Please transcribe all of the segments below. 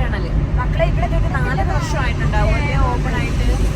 Tunnel മക്കളെ ഇവിടെ നാല് വർഷമായിട്ടുണ്ടാവും. ഓപ്പൺ ആയിട്ട്.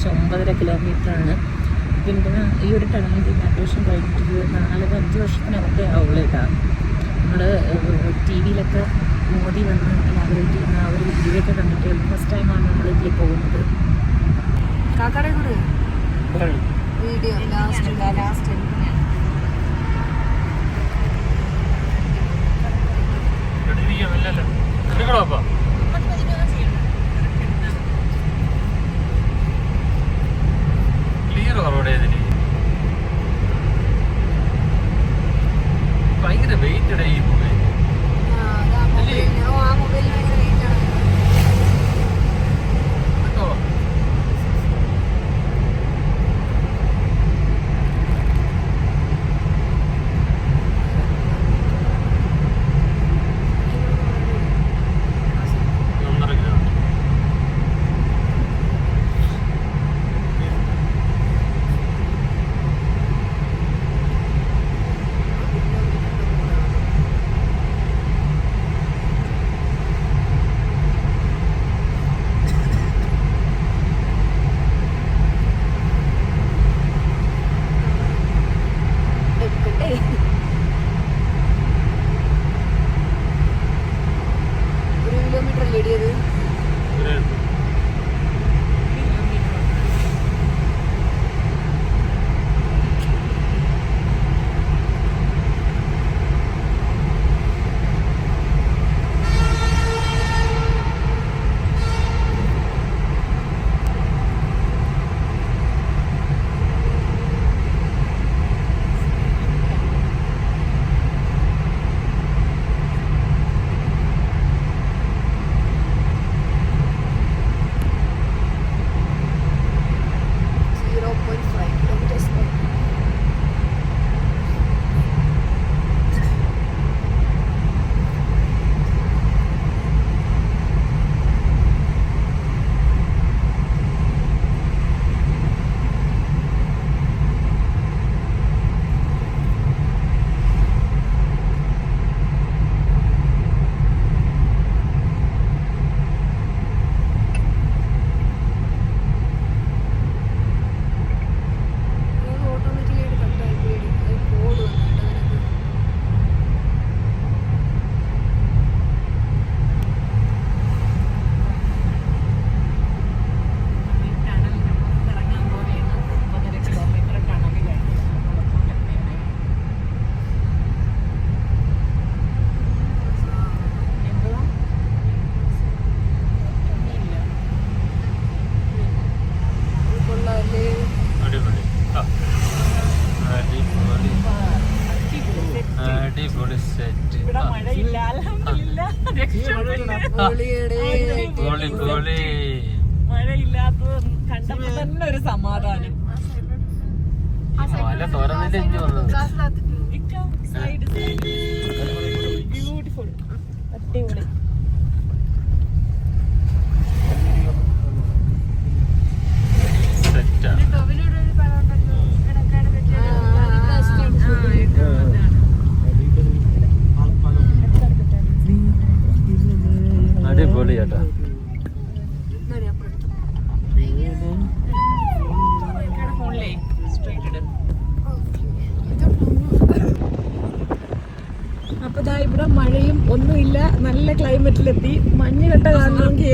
ഏകദേശം ഒമ്പതര കിലോമീറ്ററാണ് പിന്നെ ഈ ഒരു ടണൽ ഡിമാൻഡേഷൻ കഴിഞ്ഞിട്ട് നാലര അഞ്ച് വർഷത്തിനകത്തെ ആവുള്ളൂ നമ്മൾ ടി വിയിലൊക്കെ മോദി വന്ന് ഇനാഗ്രേറ്റ് ചെയ്യുന്ന ആ ഒരു വീഡിയോയൊക്കെ കണ്ടിട്ട് ഫസ്റ്റ് ടൈമാണ് നമ്മൾ ഇതിൽ പോകുന്നത്. കാക്കാടെ കൂടെ? വീഡിയോ ലാസ്റ്റ് ലാസ്റ്റ് അല്ലല്ലോ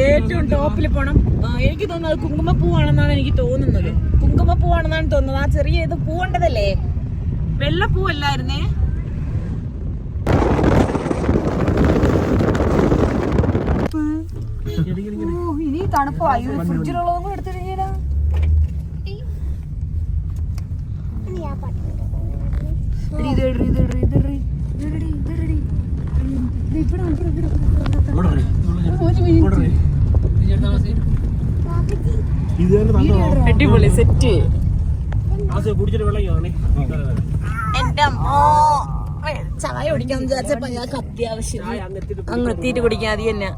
ഏറ്റവും ടോപ്പിൽ പോണം. എനിക്ക് തോന്നുന്നത് കുങ്കുമപ്പൂവാണെന്നാണ് എനിക്ക് തോന്നുന്നത്. കുങ്കുമപ്പൂവാണെന്നാണ് തോന്നുന്നത്. ആ ചെറിയ ഇത് പൂവേണ്ടതല്ലേ? വെള്ളപ്പൂവല്ലായിരുന്നേ? ഇനി തണുപ്പോ. അയ്യോ ഫ്രിഡ്ജിലുള്ളതും കൂടെ എടുത്തു ഇവിടെ ഇവിടെ ഇവിടെ ഇവിടെ വെള്ളം എന്റെ സെറ്റ്. ചായ കുടിക്കാൻ വിചാരിച്ചപ്പോ ഞങ്ങൾക്ക് അത്യാവശ്യം അങ്ങ് എത്തിയിട്ട് കുടിക്കാൻ അത് തന്നെ.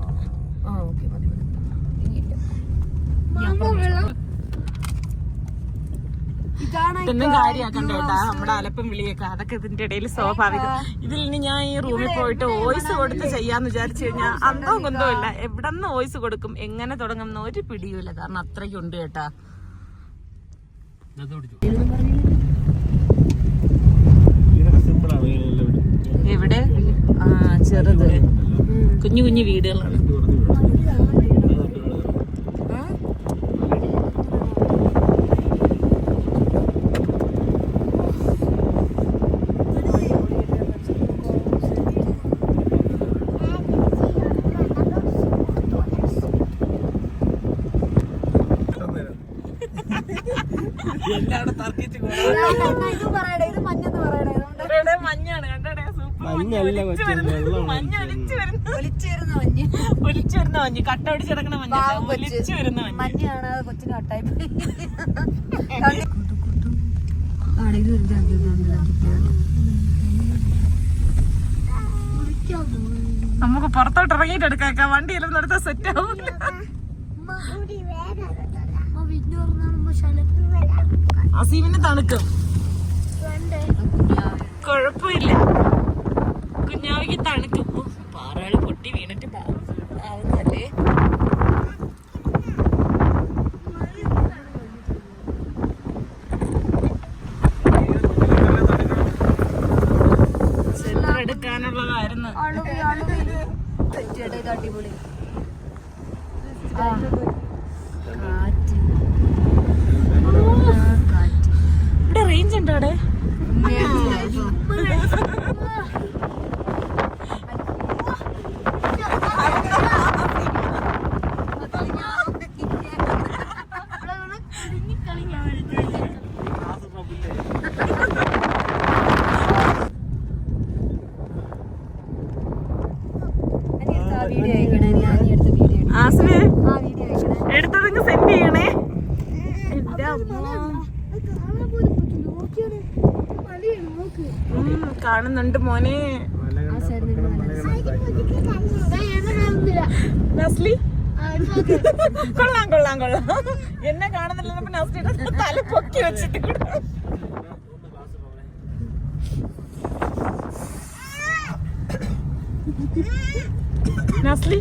ഇതൊന്നും കാര്യാക്കണ്ട കേട്ടാ. നമ്മുടെ അലപ്പം വിളിയൊക്കെ അതൊക്കെ ഇതിന്റെ ഇടയിൽ സ്വാഭാവികം ഇതിൽ ഇനി ഞാൻ ഈ റൂമിൽ പോയിട്ട് വോയിസ് കൊടുത്ത് ചെയ്യാന്ന് വിചാരിച്ചു കഴിഞ്ഞാൽ അന്തോ കൊന്തോ ഇല്ല എവിടെ നിന്ന് വോയിസ് കൊടുക്കും? എങ്ങനെ തുടങ്ങും എന്ന് ഒരു പിടിയുമില്ല. കാരണം അത്രയ്ക്കുണ്ട് കേട്ടാ. എവിടെ? ആ ചെറുത്. കുഞ്ഞു കുഞ്ഞു വീടുകളാണ്. ഇത് പറയടേ ഇത് മഞ്ഞെന്ന് പറയടേ ഇവിടെ മഞ്ഞാണ്. കണ്ടടേ? സൂപ്പർ മഞ്ഞല്ല മഞ്ഞ ഒലിച്ചു വരുന്ന ഒലിച്ചു വരുന്ന മഞ്ഞ്. ഒലിച്ചു വരുന്ന മഞ്ഞ്. കട്ട പിടിച്ച് കിടക്കണ മഞ്ഞ. പാവം കൊച്ച്. ഒലിച്ചു വരുന്ന മഞ്ഞ്. മഞ്ഞാണ് അത് കൊച്ചിന് കട്ടായി നമുക്ക് പുറത്തോട്ട് ഇറങ്ങിയിട്ട് എടുക്കാം. വണ്ടി നിർത്താൻ സെറ്റ് ആവില്ല അസീമിന് തണുക്കും. കുഴപ്പമില്ല. കുഞ്ഞാവിക്ക് തണുക്കും. പാറകൾ പൊട്ടി വീണിട്ട് ആവുന്നല്ലേ എടുക്കാനുള്ളതായിരുന്നു അടിപൊളി. ഉണ്ടോ അവിടെ ആസിന് ആ വീഡിയോ അയക്കണേ എടുത്തതങ്ങ് സെൻഡ് ചെയ്യണേ. എന്റെ അമ്മോ. കാണുന്നുണ്ട് മോനെ. നസ്ലി? കൊള്ളാം കൊള്ളാം കൊള്ളാം. എന്നെ കാണുന്നില്ല നസ്ലിയുടെ തല പൊക്കി വെച്ചിട്ട് നസ്ലി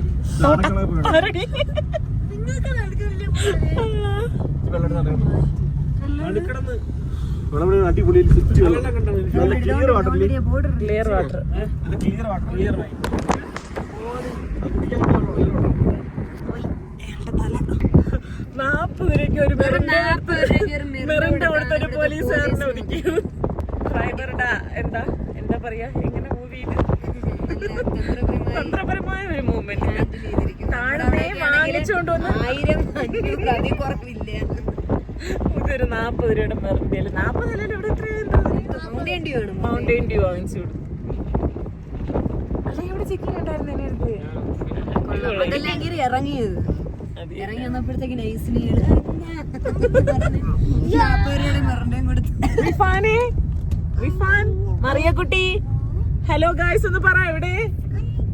അടിപൊളി clear border clear water clear water clear നാപ്പത് രൂപയ്ക്ക് ഒരു മെറിന്റെ കൊടുത്തൊരു പോലീസുകാരനെ ഒതുക്കി. ഫൈബറുടെ എന്താ? എന്താ പറയാ? എങ്ങനെ മൂവിയിൽ തന്ത്രപരമായ ഒരു മൂവ്മെന്റ് താഴെ വാങ്ങിച്ചുകൊണ്ട് വന്ന് ആയിരം കുറവില്ല. ഇതൊരു നാപ്പത് രൂപയുടെ മെറിന്റെ നാപ്പത് അല്ലല്ലോ ഇവിടെ എത്രയും മൗണ്ടൈൻ ഡ്യൂ വാങ്ങിച്ചു കൊടുത്തു. ഇവിടെ ചിക്കൻ ഉണ്ടായിരുന്നു അടുത്ത് ഇറങ്ങിയത്. ഇറങ്ങി വന്നപ്പോഴത്തേക്ക് നാൽപ്പത് റിഫാൻ മറിയക്കുട്ടി. ഹലോ ഗായ്സ് ഒന്ന് പറ എവിടെ?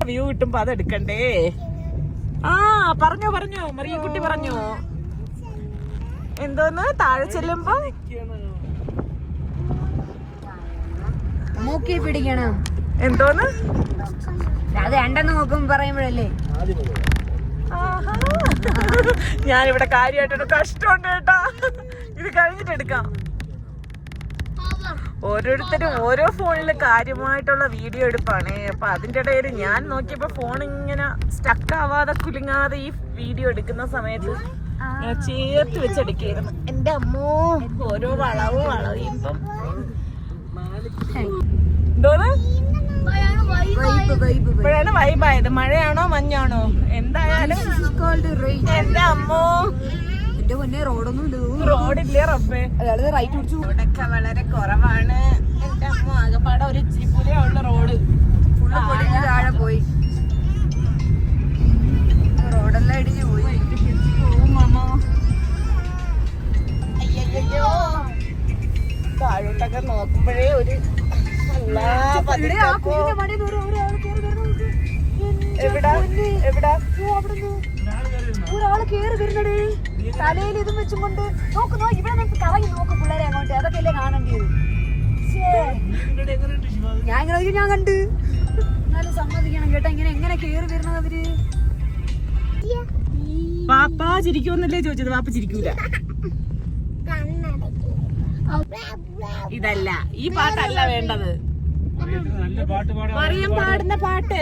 വ്യൂ കിട്ടുമ്പോ അത് എടുക്കണ്ടേ? ആ പറഞ്ഞോ പറഞ്ഞോ. മറിയക്കുട്ടി പറഞ്ഞോ. എന്തോന്ന്? താഴെ ചെല്ലുമ്പോ? മൂക്കി പിടിക്കണം. എന്തോന്ന്? അത് രണ്ടെന്ന് നോക്കുമ്പോ പറയുമ്പോഴല്ലേ. ഞാനിവിടെ കാര്യമായിട്ടൊരു കഷ്ടമുണ്ട് കേട്ടാ. ഇത് കഴിഞ്ഞിട്ട് എടുക്കാം. ഓരോരുത്തരും ഓരോ ഫോണിൽ കാര്യമായിട്ടുള്ള വീഡിയോ എടുപ്പാണ്. അപ്പൊ അതിന്റെ ഇടയിൽ ഞാൻ നോക്കിയപ്പോ ഫോൺ ഇങ്ങനെ സ്റ്റക്ക് ആവാതെ കുലുങ്ങാതെ ഈ വീഡിയോ എടുക്കുന്ന സമയത്ത് ഞാൻ ചേർത്ത് വെച്ചെടുക്കായിരുന്നു എന്റെ അമ്മോ. ഓരോ വളവും വളവും ഇപ്പോഴാണ് വൈബായത് മഴയാണോ മഞ്ഞാണോ? എന്തായാലും എന്റെ അമ്മോ. എന്റെ മുന്നേ റോഡൊന്നും ഇല്ല റോഡില്ലേ റബ്ബേ? അയാൾ റൈറ്റ് പിടിച്ചു വളരെ കുറവാണ്. എന്റെ അമ്മ ആകെപ്പാടെ ഒരു ഇച്ചിരി ഉള്ള റോഡ്. തലയിൽ ഇതും വെച്ചും കൊണ്ട് നോക്ക് നോക്ക് ഇവിടെ നമുക്ക് കറങ്ങി നോക്ക് പിള്ളേരെ അങ്ങോട്ട്. അതൊക്കെ അല്ലേ കാണേണ്ടത്. ഞാൻ ഇങ്ങനെ ഞാൻ കണ്ട്. എന്നാലും സമ്മതിക്കണം കേട്ടോ. ഇങ്ങനെ എങ്ങനെ കേറി വരുന്നത് അവർ. പാപ്പ ചിരിക്കുമെന്നല്ലേ ചോദിച്ചത്. പാപ്പ ചിരിക്കൂല. ഇതല്ല. ഈ പാട്ടല്ല വേണ്ടത്. നല്ല പാട്ട് പാടാൻ മറിയം പാടുന്ന പാട്ട്.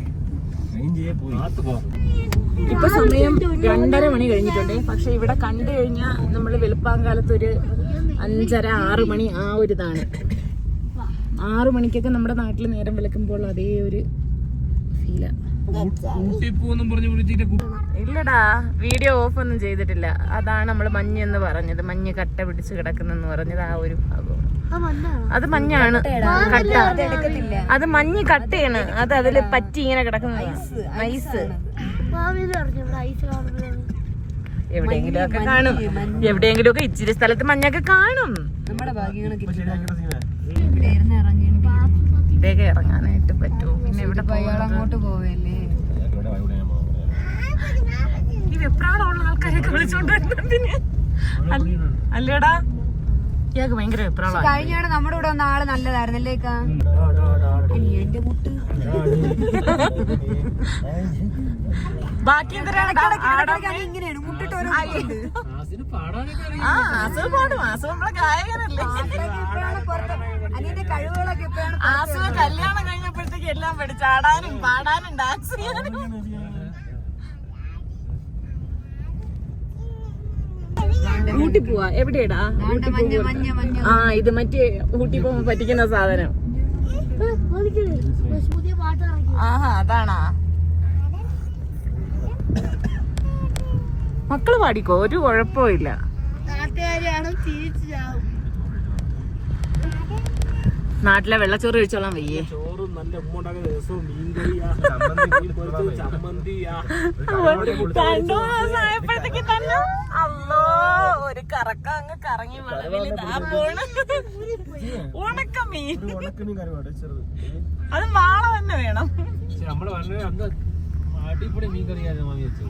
ഇപ്പൊ സമയം രണ്ടര മണി കഴിഞ്ഞിട്ടുണ്ട്. പക്ഷെ ഇവിടെ കണ്ടു കഴിഞ്ഞാൽ നമ്മൾ വെളുപ്പാങ്കാലത്ത് ഒരു അഞ്ചര ആറ് മണി ആ ഒരു ഇതാണ്. ആറു മണിക്കൊക്കെ നമ്മുടെ നാട്ടിൽ നേരം വിളിക്കുമ്പോൾ അതേ ഒരു ഇല്ലടാ വീഡിയോ ഓഫ് ഒന്നും ചെയ്തിട്ടില്ല. അതാണ് നമ്മൾ മഞ്ഞ് എന്ന് പറഞ്ഞത്. മഞ്ഞ് കട്ട പിടിച്ച് കിടക്കുന്നെന്ന് പറഞ്ഞത് ആ ഒരു ഭാഗം. അത് മഞ്ഞാണ്. കട്ട അത് മഞ്ഞ് കട്ടയാണ്. അത് അതിൽ പറ്റി ഇങ്ങനെ കിടക്കുന്ന. ഐസ് എവിടെയെങ്കിലും ഒക്കെ കാണും. എവിടെയെങ്കിലും ഒക്കെ ഇച്ചിരി സ്ഥലത്ത് മഞ്ഞൊക്കെ കാണും. ഇറങ്ങാനായിട്ട് പറ്റുമോ? പിന്നെ ഇവിടെ അങ്ങോട്ട് പോവല്ലേ? ഇവിടെ ഇവിടെ ഈ വെപ്രാളമുള്ള ആൾക്കാരെയൊക്കെ വിളിച്ചോണ്ട് വരുന്നതിന്. അല്ലേടാ? ഇയാൾക്ക് ഭയങ്കര വെപ്രാളാണ് കഴിഞ്ഞ നമ്മുടെ കൂടെ വന്ന ആൾ നല്ലതായിരുന്നല്ലേക്കാ എന്റെ മുട്ട്. ബാക്കി ഇങ്ങനെയാണ്. മുട്ടിട്ട് ഓരോ ആസിന് പാടാനൊക്കെ അറിയാം. ആ ആസു പാടും. ആസു നമ്മളെ ഗായകനല്ലേ? അനിയന്റെ കഴിവുകളൊക്കെ എപ്പോഴാണ് ആസു കല്യാണം കഴിഞ്ഞപ്പോഴത്തേക്ക് എല്ലാം പഠിച്ചു ആടാനും പാടാനും ഡാൻസ് ചെയ്യാനും. ഊട്ടി പോവാ? എവിടെയാടാ? ഊട്ടി മഞ്ഞ പോവാ മഞ്ഞ മഞ്ഞ. ആ ഇത് മറ്റേ ഊട്ടി പോകുമ്പോ പറ്റിക്കുന്ന സാധനം. ആഹാ അതാണാ. മക്കൾ പാടിക്കോ? ഒരു കുഴപ്പമില്ല നാട്ടുകാരാണ് ഇല്ല നാട്ടിലെ വെള്ളച്ചോറ് കഴിച്ചോളാം വയ്യേ. ചോറും നല്ല ഉമ്മ ഉണ്ടാക്കുന്ന രസവും മീൻകറിയാ മീൻ പൊരിച്ചത് ചമ്മന്തിയാ. രണ്ടു മാസം ആയപ്പോഴത്തേക്ക് തന്നെ. അല്ലോ ഒരു കറക്ക അങ്ങ് കറങ്ങി ഉണക്ക മീൻ. ചെറുത്. അത് മാള തന്നെ വേണം. നമ്മൾ വളരെ അന്ന് അടിപൊളി മീൻ കറിയായിരുന്നു വെച്ചത്.